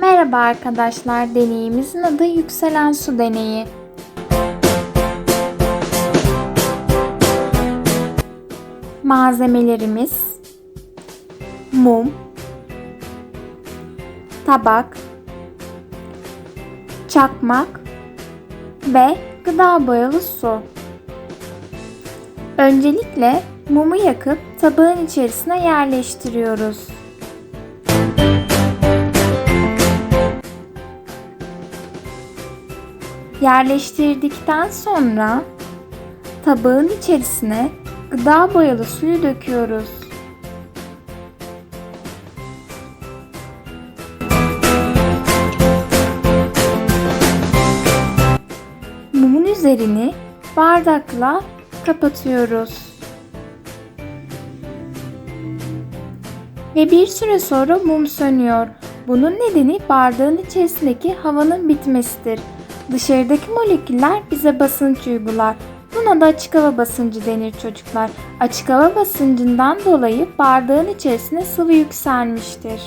Merhaba arkadaşlar, deneyimizin adı yükselen su deneyi. Malzemelerimiz mum, tabak, çakmak ve gıda boyalı su. Öncelikle mumu yakıp tabağın içerisine yerleştiriyoruz. Yerleştirdikten sonra tabağın içerisine gıda boyalı suyu döküyoruz. Mumun üzerini bardakla kapatıyoruz. Ve bir süre sonra mum sönüyor. Bunun nedeni bardağın içerisindeki havanın bitmesidir. Dışarıdaki moleküller bize basınç uygular. Buna da açık hava basıncı denir çocuklar. Açık hava basıncından dolayı bardağın içerisine sıvı yükselmiştir.